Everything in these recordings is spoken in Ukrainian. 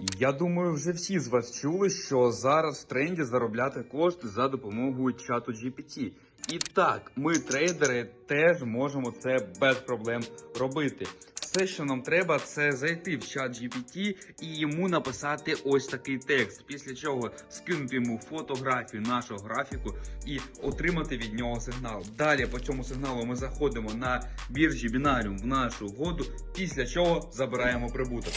Я думаю, вже всі з вас чули, що зараз в тренді заробляти кошти за допомогою чату GPT. І так, ми, трейдери, теж можемо це без проблем робити. Все, що нам треба, це зайти в чат GPT і йому написати ось такий текст, після чого скинути йому фотографію нашого графіку і отримати від нього сигнал. Далі по цьому сигналу ми заходимо на біржі Binarium в нашу угоду, після чого забираємо прибуток.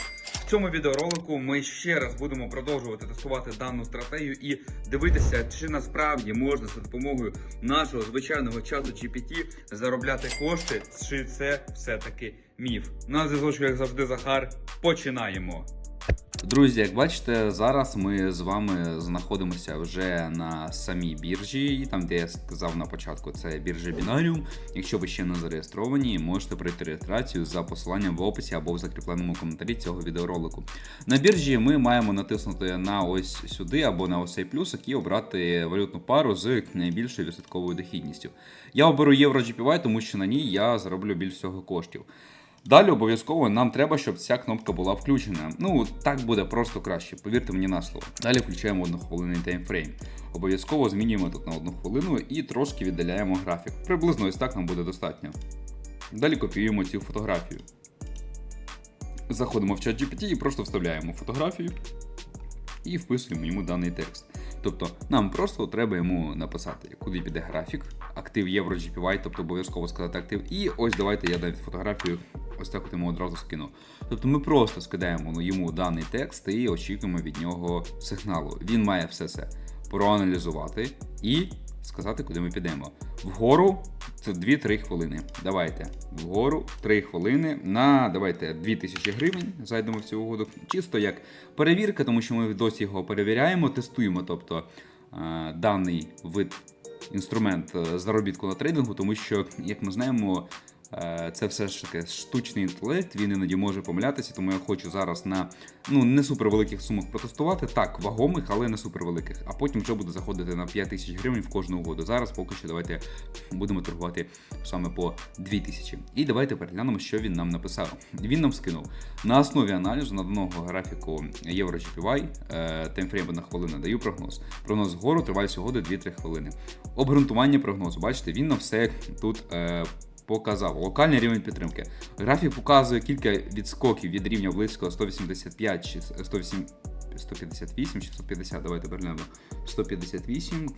Цьому відеоролику ми ще раз будемо продовжувати тестувати дану стратегію і дивитися, чи насправді можна за допомогою нашого звичайного чату GPT заробляти кошти, чи це все-таки міф. На зв'язочку, як завжди, Захар. Починаємо. Друзі, як бачите, зараз ми з вами знаходимося вже на самій біржі, там де я сказав на початку, це біржа Binarium. Якщо ви ще не зареєстровані, можете пройти реєстрацію за посиланням в описі або в закріпленому коментарі цього відеоролику. На біржі ми маємо натиснути на ось сюди або на ось цей плюсик і обрати валютну пару з найбільшою відсотковою дохідністю. Я оберу євро GPY, тому що на ній я зароблю більш всього коштів. Далі обов'язково нам треба, щоб ця кнопка була включена. Ну так буде просто краще, повірте мені на слово. Далі включаємо однохвилинний таймфрейм. Обов'язково змінюємо тут на одну хвилину і трошки віддаляємо графік. Приблизно ось так нам буде достатньо. Далі копіюємо цю фотографію. Заходимо в чат GPT і просто вставляємо фотографію і вписуємо йому даний текст. Тобто нам просто треба йому написати, куди піде графік, актив євро GPY, тобто обов'язково сказати актив. І ось давайте я навіть фотографію ось так от йому одразу скину. Тобто ми просто скидаємо йому даний текст і очікуємо від нього сигналу. Він має все це проаналізувати і сказати, куди ми підемо. Вгору це 2-3 хвилини. Давайте. Вгору 3 хвилини на давайте 2000 гривень. Зайдемо в цю угоду. Чисто як перевірка, тому що ми досі його перевіряємо, тестуємо, тобто е, даний вид інструмент е, заробітку на трейдингу, тому що, як ми знаємо, це все ж таки штучний інтелект, він іноді може помилятися, тому я хочу зараз на ну не супервеликих сумах протестувати, так, вагомих, але не супервеликих. А потім вже буду заходити на 5 тисяч гривень в кожну угоду. Зараз поки що давайте будемо торгувати саме по 2 тисячі. І давайте переглянемо, що він нам написав. Він нам скинув на основі аналізу наданого графіку Євро GPY, е, таймфрейм одна хвилина, даю прогноз. Прогноз вгору тривалість угоди 2-3 хвилини. Обґрунтування прогнозу. Бачите, він нам все тут. Е, Показав локальний рівень підтримки. Графік показує кілька відскоків від рівня близько 185 чи 108, 158 чи 150. Давайте переглянемо. 158,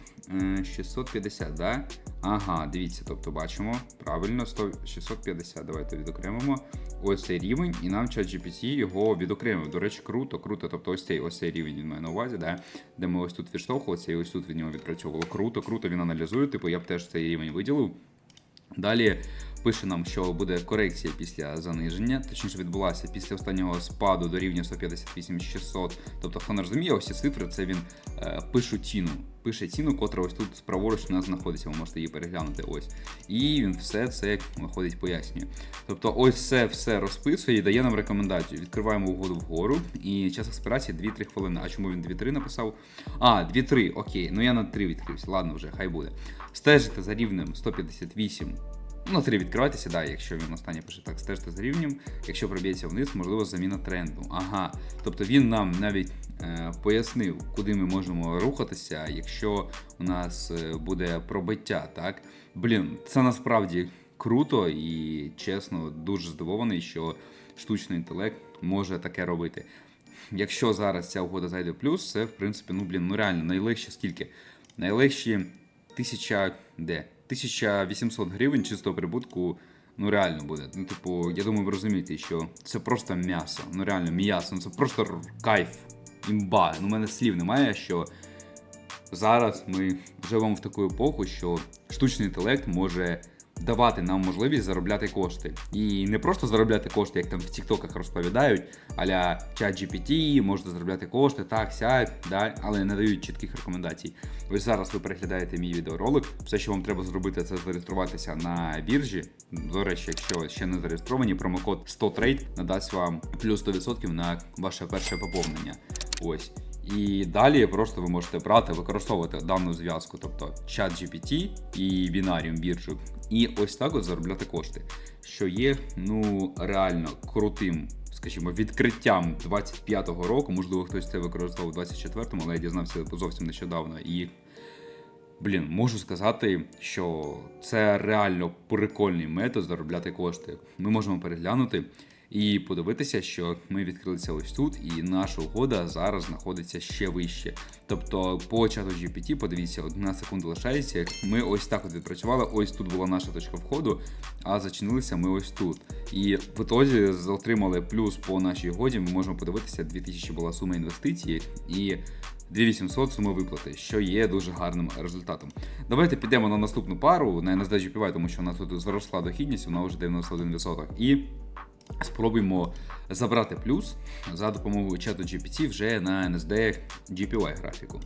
е, 650, да? Ага, дивіться, тобто бачимо. Правильно, 100, 650. Давайте відокремимо. Ось цей рівень, і нам чат GPT його відокремив. До речі, круто, круто. Тобто ось цей ось цей рівень він має на увазі, да? де ми ось тут відштовхувалися і ось тут від нього відпрацьовувало. Круто, круто, він аналізує. Типу, я б теж цей рівень виділив. Далі пише нам, що буде корекція після заниження, точніше відбулася після останнього спаду до рівня 158 600. Тобто, хто не розуміє, ось ці цифри це він е, пише ціну. Пише ціну, котра ось тут праворуч у нас знаходиться, ви можете її переглянути. Ось. І він все це виходить, пояснює. Тобто, ось це все розписує і дає нам рекомендацію. Відкриваємо угоду вгору, і час експірації 2-3 хвилини. А чому він 2-3 написав? А, 2-3, окей. Ну я на 3 відкрився. Ладно, вже, хай буде. Стежите за рівнем 158. Ну, на 3 відкривайтеся, да, якщо він останнє пише так, стежте за рівнем. Якщо проб'ється вниз, можливо, заміна тренду. Ага. Тобто він нам навіть е, пояснив, куди ми можемо рухатися, якщо у нас е, буде пробиття, так? Блін, це насправді круто і чесно, дуже здивований, що штучний інтелект може таке робити. Якщо зараз ця угода зайде в плюс, це в принципі, ну блін, ну реально найлегше скільки? Найлегші тисяча де? 1800 гривень чистого прибутку. Ну, реально буде. Ну, типу, я думаю, ви розумієте, що це просто м'ясо. Ну, реально, м'ясо. Ну, це просто кайф. Імба. Ну, у мене слів немає, що зараз ми живемо в таку епоху, що штучний інтелект може давати нам можливість заробляти кошти. І не просто заробляти кошти, як там в Тіктоках розповідають, аля чат GPT, можна заробляти кошти, так, сяк, да, але не дають чітких рекомендацій. Ось зараз ви переглядаєте мій відеоролик. Все, що вам треба зробити, це зареєструватися на біржі. До речі, якщо ще не зареєстровані, промокод 100trade надасть вам плюс 100% на ваше перше поповнення. Ось. І далі просто ви можете брати, використовувати дану зв'язку, тобто чат GPT і Binarium біржу, і ось так от заробляти кошти, що є ну реально крутим, скажімо, відкриттям 25-го року. Можливо, хтось це використовував у 24-му, але я дізнався зовсім нещодавно. І блін, можу сказати, що це реально прикольний метод заробляти кошти. Ми можемо переглянути і подивитися, що ми відкрилися ось тут, і наша угода зараз знаходиться ще вище. Тобто, по чату GPT, подивіться, одна секунда лишається. Ми ось так от відпрацювали. Ось тут була наша точка входу, а зачинилися ми ось тут. І в ітозі отримали плюс по нашій угоді. Ми можемо подивитися, 2000 була сума інвестиції і 2800 сума виплати, що є дуже гарним результатом. Давайте підемо на наступну пару на NSD GPY, тому що нас тут зросла дохідність, вона вже 91%. І спробуємо забрати плюс за допомогою чату GPT вже на NSD GPY графіку.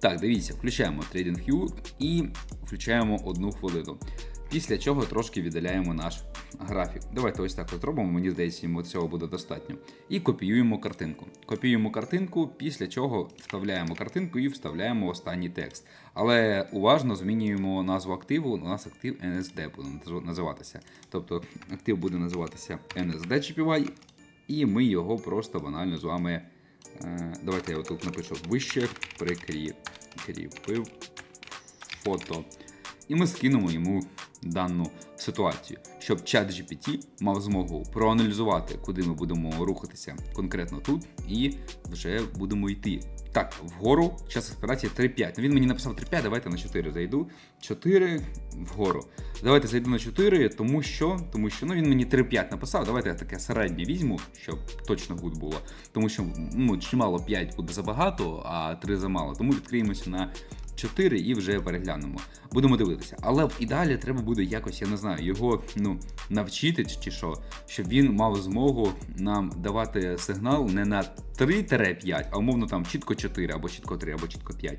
Так, дивіться, включаємо TradingView і включаємо одну хвилину. Після чого трошки віддаляємо наш графік. Давайте ось так от робимо, мені здається, йому цього буде достатньо. І копіюємо картинку. Копіюємо картинку, після чого вставляємо картинку і вставляємо останній текст. Але уважно змінюємо назву активу. У нас актив NSD буде називатися. Тобто актив буде називатися NSD GPY, і ми його просто банально з вами. е, Давайте я тут напишу вище прикріпив фото. І ми скинемо йому дану ситуацію, щоб чат GPT мав змогу проаналізувати, куди ми будемо рухатися конкретно тут, і вже будемо йти. Так, вгору час аспірації 3-5. Ну, Він мені написав 3-5, давайте на 4 зайду. 4 вгору. Давайте зайду на 4, тому що, тому що ну, він мені 3-5 написав. Давайте я таке середнє візьму, щоб точно гуд було. Тому що ну, чимало 5 буде забагато, а 3 замало. Тому відкриємося на 4 і вже переглянемо. Будемо дивитися. Але в ідеалі треба буде якось, я не знаю, його ну, навчити чи що, щоб він мав змогу нам давати сигнал не на 3-5, а умовно там чітко 4, або чітко 3, або чітко 5.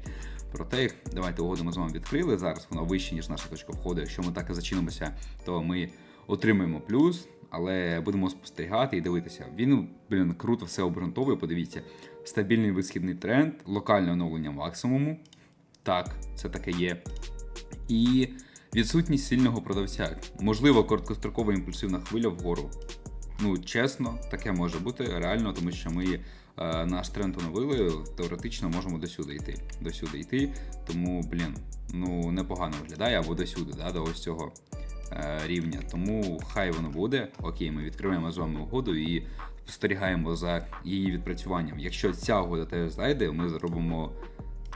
Проте, давайте угоду ми з вами відкрили. Зараз вона вище, ніж наша точка входу. Якщо ми так і зачинимося, то ми отримаємо плюс. Але будемо спостерігати і дивитися. Він, блін, круто все обґрунтовує. Подивіться, стабільний висхідний тренд, локальне оновлення максимуму. Так, це таке є. І відсутність сильного продавця. Можливо, короткострокова імпульсивна хвиля вгору. Ну, чесно, таке може бути реально, тому що ми е, наш тренд оновили, теоретично можемо досюди йти. Досюди йти. Тому, блін, ну непогано виглядає або досюди, да, до ось цього е, рівня. Тому хай воно буде. Окей, ми відкриваємо з вами угоду і спостерігаємо за її відпрацюванням. Якщо ця угода теж зайде, ми зробимо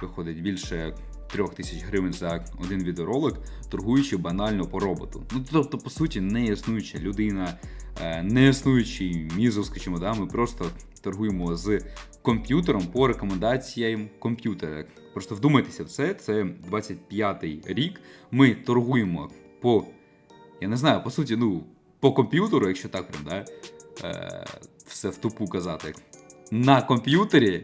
виходить більше трьох тисяч гривень за один відеоролик, торгуючи банально по роботу. Ну тобто, по суті, не існуюча людина, е, не існуючий мізо, скажімо, да, ми просто торгуємо з комп'ютером по рекомендаціям комп'ютера. Просто вдумайтеся в це, це 25-й рік. Ми торгуємо по, я не знаю, по суті, ну, по комп'ютеру, якщо так прям, да, е, все в тупу казати. На комп'ютері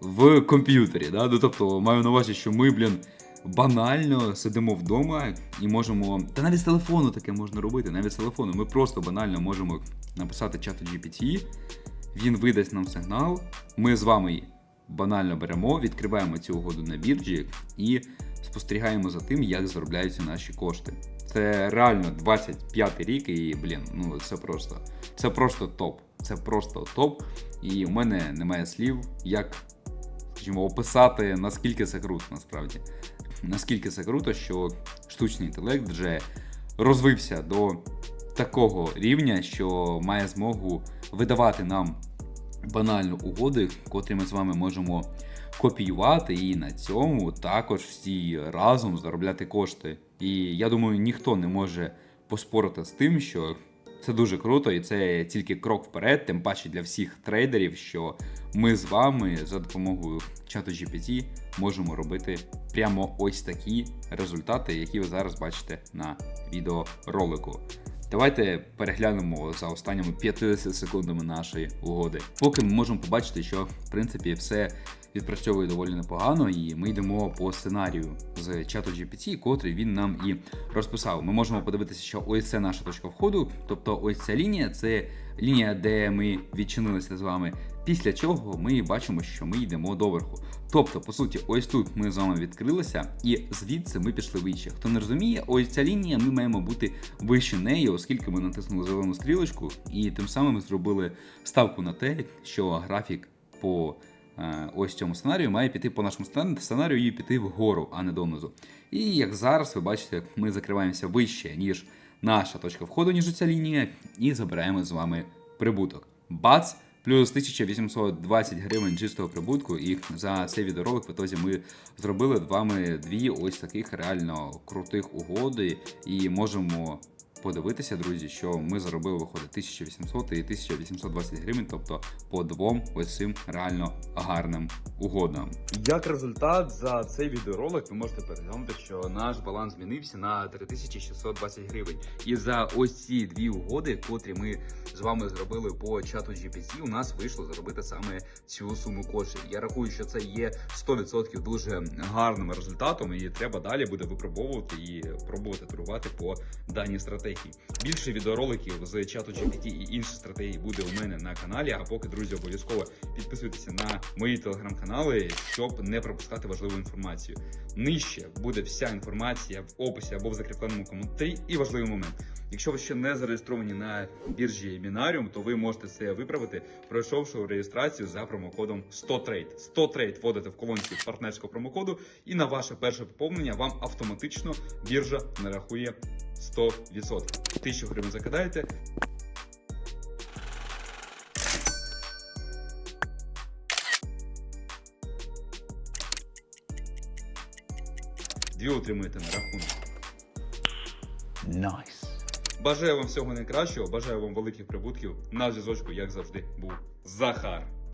в комп'ютері. Да? Ну, тобто маю на увазі, що ми, блін, банально сидимо вдома і можемо. Та навіть з телефону таке можна робити, навіть з телефону. Ми просто банально можемо написати чату GPT, він видасть нам сигнал. Ми з вами банально беремо, відкриваємо цю угоду на біржі і спостерігаємо за тим, як заробляються наші кошти. Це реально 25 рік, і блін, ну це просто це просто топ. Це просто топ. І в мене немає слів, як скажімо, описати, наскільки це круто, насправді. Наскільки це круто, що штучний інтелект вже розвився до такого рівня, що має змогу видавати нам банально угоди, котрі ми з вами можемо копіювати, і на цьому також всі разом заробляти кошти. І я думаю, ніхто не може поспорити з тим, що це дуже круто, і це тільки крок вперед, тим паче для всіх трейдерів, що ми з вами за допомогою чату GPT можемо робити прямо ось такі результати, які ви зараз бачите на відеоролику. Давайте переглянемо за останніми 50 секундами нашої угоди. Поки ми можемо побачити, що в принципі все відпрацьовує доволі непогано, і ми йдемо по сценарію з чату GPT, котрий він нам і розписав. Ми можемо подивитися, що ось це наша точка входу. Тобто, ось ця лінія це лінія, де ми відчинилися з вами. Після чого ми бачимо, що ми йдемо доверху. Тобто, по суті, ось тут ми з вами відкрилися, і звідси ми пішли вище. Хто не розуміє, ось ця лінія, ми маємо бути вище неї, оскільки ми натиснули зелену стрілочку, і тим самим зробили ставку на те, що графік по ось цьому сценарію має піти по нашому сценарію і піти вгору, а не донизу. І як зараз ви бачите, ми закриваємося вище, ніж наша точка входу, ніж ця лінія, і забираємо з вами прибуток. Бац! Плюс 1820 гривень чистого прибутку, і за цей відеоролик в ітозі ми зробили з вами дві ось таких реально крутих угоди, і можемо подивитися, друзі, що ми заробили виходить 1800 і 1820 гривень, тобто по двом ось цим реально гарним угодам. Як результат за цей відеоролик ви можете переглянути, що наш баланс змінився на 3620 гривень. І за ось ці дві угоди, котрі ми з вами зробили по чату GPT, у нас вийшло заробити саме цю суму коштів. Я рахую, що це є 100% дуже гарним результатом, і треба далі буде випробовувати і пробувати торгувати по даній стратегії. Більше відеороликів з чату GPT і інші стратегії буде у мене на каналі. А поки, друзі, обов'язково підписуйтеся на мої телеграм-канали, щоб не пропускати важливу інформацію. Нижче буде вся інформація в описі або в закріпленому коментарі. І важливий момент. Якщо ви ще не зареєстровані на біржі Мінаріум, то ви можете це виправити, пройшовши реєстрацію за промокодом 100trade. 100trade вводите в колонці партнерського промокоду, і на ваше перше поповнення вам автоматично біржа нарахує 100%. 1000 гривень закидаєте, дві отримуєте на рахунок. Nice. Бажаю вам всього найкращого, бажаю вам великих прибутків. На зв'язочку, як завжди, був Захар.